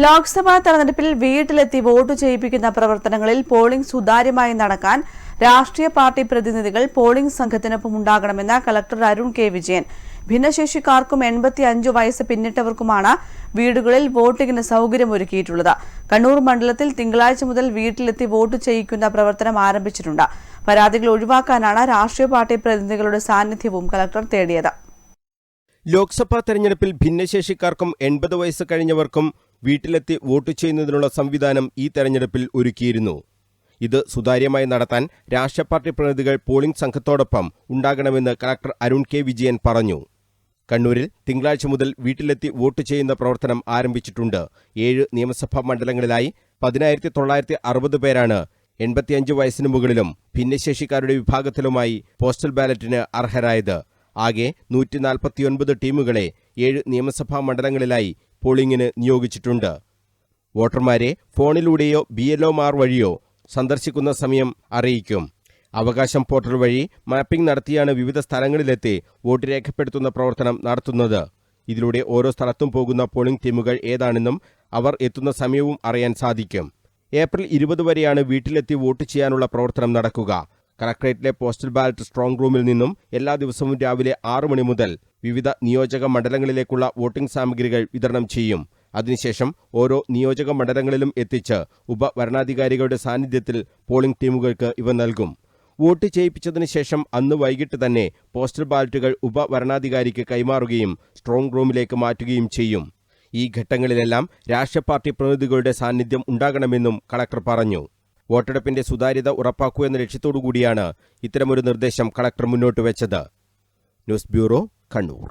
ലോക്സഭാ തെരഞ്ഞെടുപ്പിൽ വീട്ടിലെത്തി വോട്ട് ചെയ്യിപ്പിക്കുന്ന പ്രവർത്തനങ്ങളിൽ പോളിംഗ് സുതാര്യമായി നടക്കാൻ രാഷ്ട്രീയ പാർട്ടി പ്രതിനിധികൾ പോളിംഗ് സംഘത്തിനൊപ്പം ഉണ്ടാകണമെന്ന് കലക്ടർ അരുൺ കെ വിജയൻ. ഭിന്നശേഷിക്കാർക്കും എൺപത്തി അഞ്ചു വയസ്സ് പിന്നിട്ടവർക്കുമാണ് വീടുകളിൽ വോട്ടിങ്ങിന് സൗകര്യമൊരുക്കിയിട്ടുള്ളത്. കണ്ണൂർ മണ്ഡലത്തിൽ തിങ്കളാഴ്ച മുതൽ വീട്ടിലെത്തി വോട്ട് ചെയ്യിക്കുന്ന പ്രവർത്തനം ആരംഭിച്ചിട്ടുണ്ട്. പരാതികൾ ഒഴിവാക്കാനാണ് രാഷ്ട്രീയ പാർട്ടി പ്രതിനിധികളുടെ സാന്നിധ്യവും കലക്ടർ തേടിയത്. ലോക്സഭാ തെരഞ്ഞെടുപ്പിൽ ഭിന്നശേഷിക്കാർക്കും എൺപത് വയസ്സ് കഴിഞ്ഞവർക്കും വീട്ടിലെത്തി വോട്ട് ചെയ്യുന്നതിനുള്ള സംവിധാനം ഈ തെരഞ്ഞെടുപ്പിൽ ഒരുക്കിയിരുന്നു. ഇത് സുതാര്യമായി നടത്താൻ രാഷ്ട്രീയ പാർട്ടി പ്രതിനിധികൾ പോളിംഗ് സംഘത്തോടൊപ്പം ഉണ്ടാകണമെന്ന് കളക്ടർ അരുൺ കെ വിജയൻ പറഞ്ഞു. കണ്ണൂരിൽ തിങ്കളാഴ്ച മുതൽ വീട്ടിലെത്തി വോട്ട് ചെയ്യുന്ന പ്രവർത്തനം ആരംഭിച്ചിട്ടുണ്ട്. ഏഴ് നിയമസഭാ മണ്ഡലങ്ങളിലായി പതിനായിരത്തി തൊള്ളായിരത്തി അറുപത് പേരാണ് എൺപത്തിയഞ്ച് വയസ്സിന് മുകളിലും ഭിന്നശേഷിക്കാരുടെ വിഭാഗത്തിലുമായി പോസ്റ്റൽ ബാലറ്റിന് അർഹരായത്. ആകെ നൂറ്റി നാൽപ്പത്തിയൊൻപത് ടീമുകളെ ഏഴ് നിയമസഭാ മണ്ഡലങ്ങളിലായി പോളിംഗിന് നിയോഗിച്ചിട്ടുണ്ട്. വോട്ടർമാരെ ഫോണിലൂടെയോ ബി എൽഒമാർ വഴിയോ സന്ദർശിക്കുന്ന സമയം അറിയിക്കും. അവകാശം പോർട്ടൽ വഴി മാപ്പിംഗ് നടത്തിയാണ് വിവിധ സ്ഥലങ്ങളിലെത്തി വോട്ട് രേഖപ്പെടുത്തുന്ന പ്രവർത്തനം നടത്തുന്നത്. ഇതിലൂടെ ഓരോ സ്ഥലത്തും പോകുന്ന പോളിംഗ് ടീമുകൾ ഏതാണെന്നും അവർ എത്തുന്ന സമയവും അറിയാൻ സാധിക്കും. ഏപ്രിൽ ഇരുപത് വരെയാണ് വീട്ടിലെത്തി വോട്ട് ചെയ്യാനുള്ള പ്രവർത്തനം നടക്കുക. കളക്ടറേറ്റിലെ പോസ്റ്റൽ ബാലറ്റ് സ്ട്രോങ് റൂമിൽ നിന്നും എല്ലാ ദിവസവും രാവിലെ ആറു മണി മുതൽ വിവിധ നിയോജക മണ്ഡലങ്ങളിലേക്കുള്ള വോട്ടിംഗ് സാമഗ്രികൾ വിതരണം ചെയ്യും. അതിനുശേഷം ഓരോ നിയോജക മണ്ഡലങ്ങളിലും എത്തിച്ച് ഉപവരണാധികാരികളുടെ സാന്നിധ്യത്തിൽ പോളിംഗ് ടീമുകൾക്ക് ഇവ നൽകും. വോട്ട് ചെയ്യിപ്പിച്ചതിന് ശേഷം അന്ന് വൈകിട്ട് തന്നെ പോസ്റ്റൽ ബാലറ്റുകൾ ഉപവരണാധികാരിക്ക് കൈമാറുകയും സ്ട്രോങ് റൂമിലേക്ക് മാറ്റുകയും ചെയ്യും. ഈ ഘട്ടങ്ങളിലെല്ലാം രാഷ്ട്രീയ പാർട്ടി പ്രതിനിധികളുടെ സാന്നിധ്യം ഉണ്ടാകണമെന്നും കളക്ടർ പറഞ്ഞു. വോട്ടെടുപ്പിന്റെ സുതാര്യത ഉറപ്പാക്കുക എന്ന ലക്ഷ്യത്തോടുകൂടിയാണ് ഇത്തരമൊരു നിർദ്ദേശം കളക്ടർ മുന്നോട്ട് വെച്ചത്. News bureau Kannur